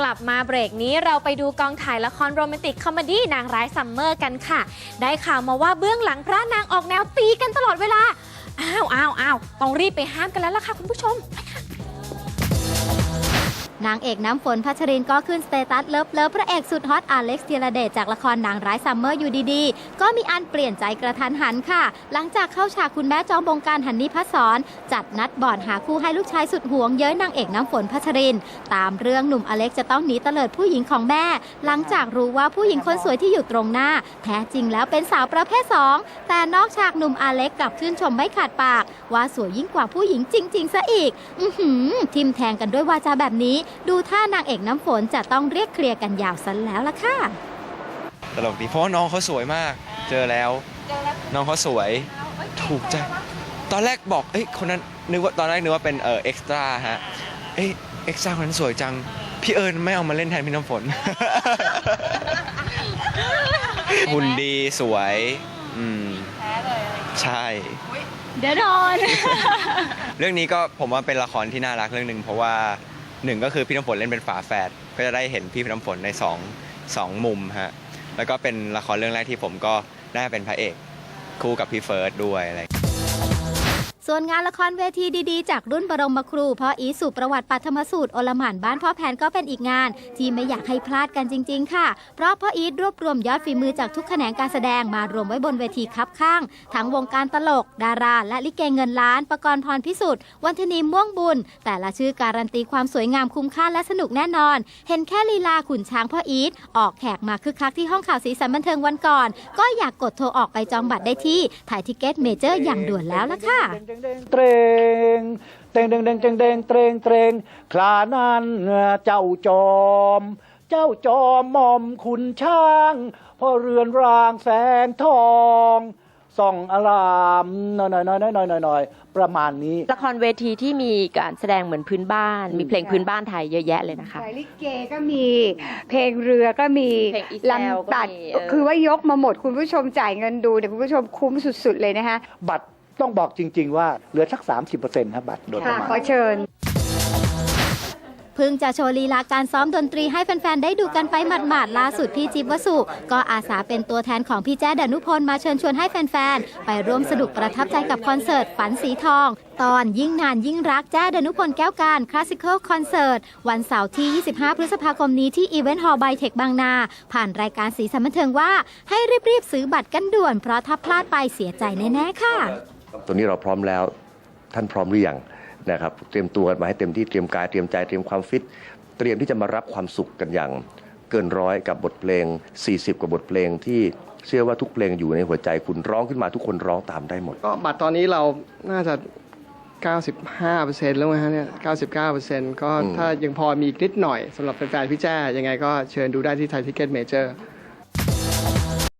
กลับมาเบรกนี้เราไปดูกองถ่ายละครโรแมนติกคอมเมดี้นางร้ายซัมเมอร์กันค่ะ ได้ข่าวมาว่าเบื้องหลังพระนางออกแนวตีกันตลอดเวลา อ้าวอ้าวอ้าวต้องรีบไปห้ามกันแล้วล่ะค่ะคุณผู้ชม นางเอกน้ำฝนพัชรินก็ขึ้นสเตตัสเลิฟเลิฟพระเอกสุดฮอตอเล็กซ์เทียรเดชจากละครนางร้ายซัมเมอร์อยู่ดีๆ ก็มีอันเปลี่ยนใจกระทันหันค่ะ หลังจากเข้าฉากคุณแม่จอมบงการหันนิพัสรจัดนัดบอดหาคู่ให้ลูกชายสุดห่วงเย้ยนางเอกน้ำฝนพัชริน ตามเรื่องหนุ่มอเล็กจะต้องหนีเตลิดผู้หญิงของแม่ หลังจากรู้ว่าผู้หญิงคนสวยที่อยู่ตรงหน้า แท้จริงแล้วเป็นสาวประเภทสองแต่นอกฉากหนุ่มอเล็กกลับชื่นชมไม่ขาดปาก ว่าสวยยิ่งกว่าผู้หญิงจริงๆซะอีก อือหือทิมแทงกันด้วยวาจาแบบนี้ดูท่านางเอกน้ำฝนจะต้องเรียกเคลียร์กันยาวซะแล้วล่ะค่ะ ตลกดีเพราะว่าน้องเขาสวยมาก เจอแล้ว น้องเขาสวย ถูกใจ ตอนแรกบอก เอ้ย คนนั้น นึกว่า ตอนแรกนึกว่าเป็นเออเอ็กซ์ตร้าฮะ เอ้ย เอ็กซ์ตร้าคนนั้นสวยจัง พี่เอิญไม่เอามาเล่นแทนพี่น้ำฝน หุ่นดีสวย อืมใช่ เดี๋ยวโดน เรื่องนี้ก็ผมว่าเป็นละครที่น่ารักเรื่องหนึ่งเพราะว่า หนึ่งก็คือพี่น้ำฝนเล่นเป็นฝาแฝดก็จะได้เห็นพี่น้ำฝนในสองสองมุมฮะแล้วก็เป็นละครเรื่องแรกที่ผมก็ได้เป็นพระเอกคู่กับพี่เฟิร์สด้วยอะไร ส่วนงานละครเวทีดีๆ จากรุ่นบรมครูพ่ออีสุประวัติปัทมสูตรโอลหมานบ้านพ่อแผนก็เป็นอีกงาน ที่ไม่อยากให้พลาดกันจริง ๆ ค่ะ เพราะพ่ออีทรวบรวมยอดฝีมือจากทุกแขนงการแสดงมารวมไว้บนเวทีคับข้าง ทั้งวงการตลก ดารา และลิเกเงินล้าน ประกรณ์พรพิสุทธิ์วันธนีม่วงบุญ แต่ละชื่อการันตีความสวยงามคุ้มค่าและสนุกแน่นอน เห็นแค่ลีลาขุนช้างพ่ออีทออกแขกมาคึกคักที่ห้องข่าวสีสันบันเทิงวันก่อน ก็อยากกดโทรออกไปจองบัตรได้ที่ถ่ายทิเก็ตเมเจอร์อย่างด่วนแล้วล่ะค่ะเด้งเตรงเตรงเตรงเตรงเตรงเตรงเตรงคลานั้นเจ้าจอม เจ้าจอมมอมขุนช่างพ่อเรือนรางแสงทองส่องอารามหน่อยหน่อยหน่อยหน่อยหน่อยหน่อยประมาณนี้ ละครเวทีที่มีการแสดงเหมือนพื้นบ้าน มีเพลงพื้นบ้านไทยเยอะแยะเลยนะคะสายลิเกก็มี เพลงเรือก็มีลำตัด คือว่ายกมาหมดคุณผู้ชมจ่ายเงินดูเดี๋ยวคุณผู้ชมคุ้มสุด ๆ เลยนะคะบัตร ต้องบอกจริง ๆ ว่าเหลือสัก 30%ครับบัตรโดยประค่ะมาณ ขอเชิญ เพิ่งจะโชว์ลีลาการซ้อมดนตรีให้แฟน ๆ ได้ดูกันไปหมาดๆล่าสุดพี่จิ๊บวสุ ก็อาสาเป็นตัวแทนของพี่แจ้ดานุพลมาเชิญชวนให้แฟน ๆ ไปร่วมสนุกประทับใจกับคอนเสิร์ตฝันสีทอง ตอนยิ่งนานยิ่งรักแจ้ดานุพลแก้วการคลาสสิคอลคอนเสิร์ตวันเสาร์ที่ 25 พฤษภาคมนี้ที่อีเวนต์ฮอลล์ไบเทคบางนา ผ่านรายการสีสันบันเทิงว่าให้รีบ ๆ ซื้อบัตรกันด่วนเพราะถ้าพลาดไปเสียใจแน่ ๆ ค่ะ ตัวนี้เราพร้อมแล้วท่านพร้อมหรือยังนะครับ เตรียมตัวมาให้เต็มที่เตรียมกายเตรียมใจเตรียมความฟิต เตรียมที่จะมารับความสุขกันอย่างเกินร้อยกับบทเพลง 40 กว่าบทเพลงที่เชื่อว่าทุกเพลงอยู่ในหัวใจคุณร้องขึ้นมาทุกคนร้องตามได้หมด ก็บัตรตอนนี้เราน่าจะ 95%แล้วนะฮะเนี่ย 99%ก็ถ้ายังพอมีอีกนิดหน่อยสำหรับแฟนๆพี่แจ้ยังไงก็เชิญดูได้ที่ไทยทิเก็ตเมเจอร์